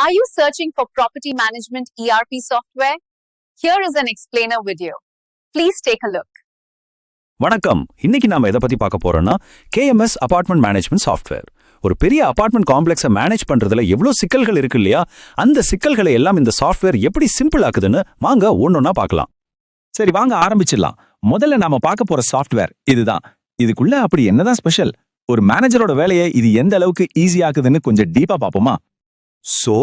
Are you searching for property management ERP software? Here is an explainer video. Please take a look. வணக்கம். இன்னைக்கு நாம எதை பத்தி பார்க்க போறோம்னா கேஎம்எஸ் அபார்ட்மெண்ட் மேனேஜ்மெண்ட் சாஃப்ட்வேர் ஒரு பெரிய அபார்ட்மெண்ட் காம்ப்ளெக்ஸை மேனேஜ் பண்றதுல எவ்வளவு சிக்கல்கள் இருக்கு இல்லையா? அந்த சிக்கல்களை எல்லாம் இந்த சாஃப்ட்வேர் எப்படி சிம்பிள் ஆக்குதுன்னு வாங்க ஒன்னொன்னா பார்க்கலாம். சரி வாங்க ஆரம்பிச்சிடலாம். முதல்ல நாம பார்க்க போற சாஃப்ட்வேர் இதுதான். இதுக்குள்ள அப்படி என்னதான் ஸ்பெஷல் ஒரு மேனேஜரோட வேலையை இது எந்த அளவுக்கு ஈஸியாக்குதுன்னு கொஞ்சம் டீப்பா பாப்போமா சோ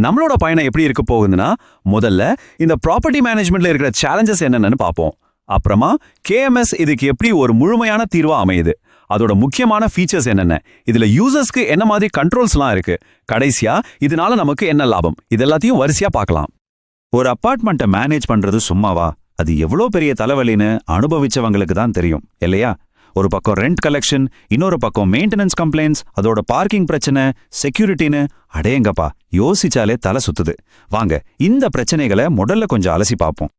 நம்மளோட பயணம் எப்படி இருக்க போகுதுன்னா முதல்ல இந்த ப்ராப்பர்ட்டி மேனேஜ்மெண்ட்ல இருக்கிற சேலஞ்சஸ் என்னென்னு பார்ப்போம். அப்புறமா கேஎம்எஸ் இதுக்கு எப்படி ஒரு முழுமையான தீர்வா அமையுது? அதோட முக்கியமான ஃபீச்சர்ஸ் என்னென்ன? இதுல யூசர்ஸ்க்கு என்ன மாதிரி கண்ட்ரோல்ஸ்லாம் இருக்கு? கடைசியா இதனால நமக்கு என்ன லாபம்? இதெல்லாத்தையும் வரிசையா பார்க்கலாம். ஒரு அப்பார்ட்மெண்ட்டை மேனேஜ் பண்றது சும்மாவா? அது எவ்வளோ பெரிய தலைவலின்னு அனுபவிச்சவங்களுக்கு தான் தெரியும் இல்லையா? ஒரு பக்கம் ரெண்ட் கலெக்ஷன் இன்னொரு பக்கம் மெயின்டெனன்ஸ் கம்ப்ளைண்ட்ஸ் அதோட பார்க்கிங் பிரச்சனை செக்யூரிட்டின்னு அடேங்கப்பா யோசிச்சாலே தலை சுத்துது. வாங்க இந்த பிரச்சனைகளை முதல்ல கொஞ்சம் அலசி பார்ப்போம்.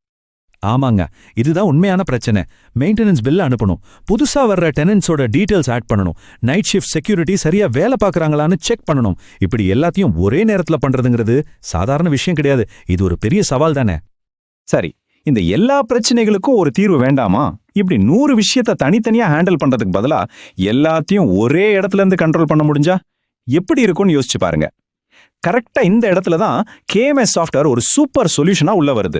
ஆமாங்க இதுதான் உண்மையான பிரச்சனை. மெயின்டெனன்ஸ் பில் அனுப்பணும். புதுசா வர்ற டெனன்ஸோட டீடைல்ஸ் ஆட் பண்ணணும். நைட் ஷிஃப்ட் செக்யூரிட்டி சரியா வேலை பார்க்கறாங்களான்னு செக் பண்ணணும். இப்படி எல்லாத்தையும் ஒரே நேரத்துல பண்றதுங்கிறது சாதாரண விஷயம் கிடையாது. இது ஒரு பெரிய சவால் தானே? சரி இந்த எல்லா பிரச்சனைகளுக்கும் ஒரு தீர்வு வேண்டாமா? இப்படி நூறு விஷயத்த தனித்தனியா ஹேண்டில் பண்றதுக்கு பதிலா எல்லாத்தையும் ஒரே இடத்துல இருந்து கண்ட்ரோல் பண்ண முடிஞ்சா? எப்படி இருக்கும்னு யோசிச்சு பாருங்க. கரெக்டா இந்த இடத்துல தான் கேஎம்எஸ் சாஃப்ட்வேர் ஒரு சூப்பர் சொல்யூஷனா உள்ள வருது.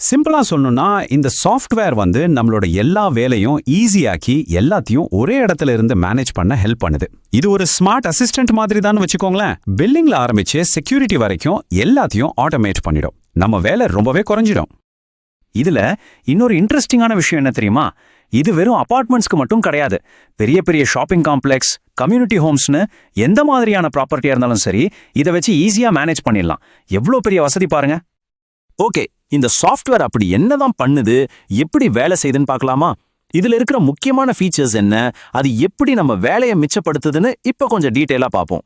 சிம்பிளா சொல்லணும்னா இந்த சாஃப்ட்வேர் வந்து நம்மளோட எல்லா வேலையும் ஈஸியாக்கி எல்லாத்தையும் ஒரே இடத்துல இருந்து மேனேஜ் பண்ண ஹெல்ப் பண்ணுது. இது ஒரு ஸ்மார்ட் அசிஸ்டன்ட் மாதிரி தான் வச்சுக்கோங்களேன். பில்லிங்ல ஆரம்பிச்சு செக்யூரிட்டி வரைக்கும் எல்லாத்தையும் ஆட்டோமேட் பண்ணிடும். நம்ம வேலை ரொம்பவே குறைஞ்சிடும். இதுல இன்னொரு இன்ட்ரெஸ்டிங்கான விஷயம் என்ன தெரியுமா? இது வெறும் அபார்ட்மெண்ட்ஸ்க்கு மட்டும் கிடையாது. பெரிய பெரிய ஷாப்பிங் காம்ப்ளெக்ஸ் கம்யூனிட்டி ஹோம்ஸ்னு எந்த மாதிரியான ப்ராப்பர்ட்டியா இருந்தாலும் சரி இதை வச்சு ஈஸியா மேனேஜ் பண்ணிடலாம். எவ்வளோ பெரிய வசதி பாருங்க. ஓகே இந்த சாஃப்ட்வேர் அப்படி என்னதான் பண்ணுது எப்படி வேலை செய்யுதுன்னு பார்க்கலாமா? இதுல இருக்கிற முக்கியமான ஃபீச்சர்ஸ் என்ன அது எப்படி நம்ம வேலையை மிச்சப்படுத்துதுன்னு இப்ப கொஞ்சம் டீட்டெயிலா பார்ப்போம்.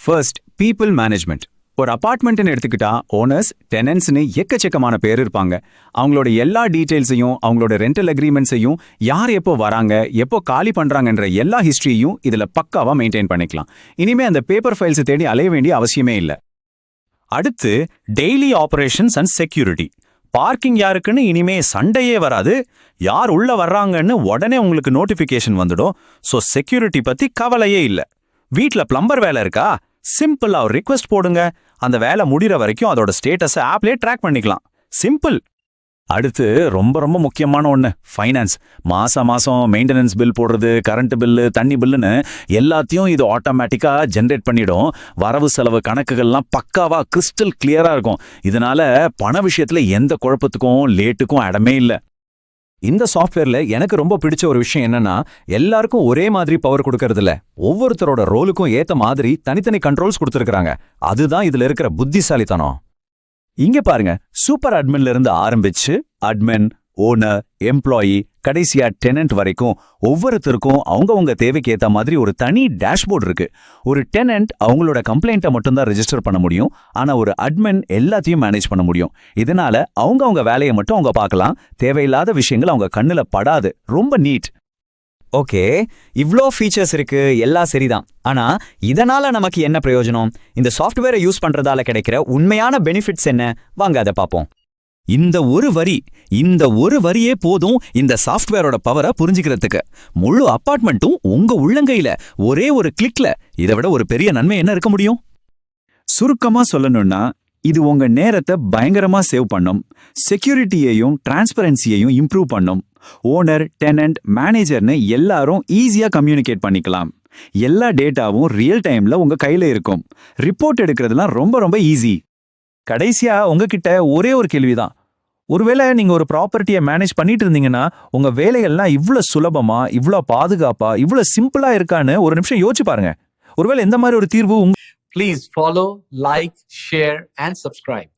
ஃபர்ஸ்ட் பீப்புள் மேனேஜ்மெண்ட் ஒரு அபார்ட்மெண்ட்னு எடுத்துக்கிட்டா ஓனர்ஸ் டெனன்ஸ்னு எக்கச்சக்கமான பேர் இருப்பாங்க. அவங்களோட எல்லா டீட்டெயில்ஸையும் அவங்களோட ரெண்டல் அக்ரிமெண்ட்ஸையும் யார் எப்போ வராங்க எப்போ காலி பண்றாங்கன்ற எல்லா ஹிஸ்ட்ரியையும் இதுல பக்காவா மெயின்டைன் பண்ணிக்கலாம். இனிமே அந்த பேப்பர் ஃபைல்ஸை தேடி அலைய வேண்டிய அவசியமே இல்லை. அடுத்து daily operations and security parking யாருக்குன்னு இனிமே சண்டையே வராது. யார் உள்ள வர்றாங்கன்னு உடனே உங்களுக்கு நோட்டிஃபிகேஷன் வந்துடும். ஸோ செக்யூரிட்டி பத்தி கவலையே இல்லை. வீட்ல பிளம்பர் வேலை இருக்கா? சிம்பிளா ஒரு ரிக்வெஸ்ட் போடுங்க. அந்த வேலை முடிகிற வரைக்கும் அதோட ஸ்டேட்டஸை ஆப்லேயே ட்ராக் பண்ணிக்கலாம். சிம்பிள் அடுத்து ரொம்ப ரொம்ப முக்கியமான ஒன்று ஃபைனான்ஸ் மாசம் மாசம் மெயின்டெனன்ஸ் பில் போடுறது கரண்ட் பில்லு தண்ணி பில்லுன்னு எல்லாத்தையும் இது ஆட்டோமேட்டிக்காக ஜென்ரேட் பண்ணிடும். வரவு செலவு கணக்குகள்லாம் பக்காவா கிறிஸ்டல் கிளியராக இருக்கும். இதனால பண விஷயத்துல எந்த குழப்பத்துக்கும் லேட்டுக்கும் இடமே இல்லை. இந்த சாஃப்ட்வேர்ல எனக்கு ரொம்ப பிடிச்ச ஒரு விஷயம் என்னன்னா எல்லாருக்கும் ஒரே மாதிரி பவர் கொடுக்கறதில்ல. ஒவ்வொருத்தரோட ரோலுக்கும் ஏத்த மாதிரி தனித்தனி கண்ட்ரோல்ஸ் கொடுத்துருக்காங்க அதுதான் இதுல இருக்கிற புத்திசாலித்தனம். இங்க பாருங்க சூப்பர் அட்மின்ல இருந்து ஆரம்பிச்சு அட்மின் ஓனர் எம்ப்ளாயி கடைசியா டெனன்ட் வரைக்கும் ஒவ்வொருத்தருக்கும் அவங்கவுங்க தேவைக்கு ஏற்ற மாதிரி ஒரு தனி டேஷ்போர்ட் இருக்கு. ஒரு டெனன்ட் அவங்களோட கம்ப்ளைண்ட்டை மட்டும்தான் ரெஜிஸ்டர் பண்ண முடியும். ஆனா ஒரு அட்மின் எல்லாத்தையும் மேனேஜ் பண்ண முடியும். இதனால அவங்கவுங்க வேலையை மட்டும் அவங்க பார்க்கலாம். தேவையில்லாத விஷயங்கள் அவங்க கண்ணுல படாது. ரொம்ப நீட் ஓகே இவ்ளோ ஃபீச்சர்ஸ் இருக்கு. எல்லாம் சரிதான். ஆனா இதனால நமக்கு என்ன பிரயோஜனம்? இந்த சாஃப்ட்வேரை யூஸ் பண்றதால கிடைக்கிற உண்மையான பெனிஃபிட்ஸ் என்ன? வாங்க அதை பார்ப்போம். இந்த ஒரு வரி இந்த ஒரு வரியே போதும் இந்த சாஃப்ட்வேரோட பவரை புரிஞ்சுக்கிறதுக்கு. முழு அப்பார்ட்மெண்ட்டும் உங்க உள்ளங்கையில ஒரே ஒரு கிளிக்ல இதை விட ஒரு பெரிய நன்மை என்ன இருக்க முடியும்? சுருக்கமா சொல்லணும்னா இது உங்க நேரத்தை பயங்கரமா சேவ் பண்ணும். செக்யூரிட்டியையும் டிரான்ஸ்பரன்சியையும் இம்ப்ரூவ் பண்ணும். ஓனர் டெனண்ட் மேனேஜர்னு எல்லாரும் ஈஸியா கம்யூனிகேட் பண்ணிக்கலாம். எல்லா டேட்டாவும் ரியல் டைம்ல உங்க கையில இருக்கும். ரிப்போர்ட் எடுக்கிறதுலாம் ரொம்ப ரொம்ப ஈஸி கடைசியா உங்ககிட்ட ஒரே ஒரு கேள்விதான். ஒருவேளை நீங்கள் ஒரு ப்ராப்பர்ட்டியை மேனேஜ் பண்ணிட்டு இருந்தீங்கன்னா உங்கள் வேலைகள்லாம் இவ்வளோ சுலபமாக இவ்வளோ பாதுகாப்பாக இவ்வளோ சிம்பிளாக இருக்கான்னு ஒரு நிமிஷம் யோசிச்சு பாருங்க. ஒருவேளை எந்த மாதிரி ஒரு தீர்வு உங்க please follow like share and subscribe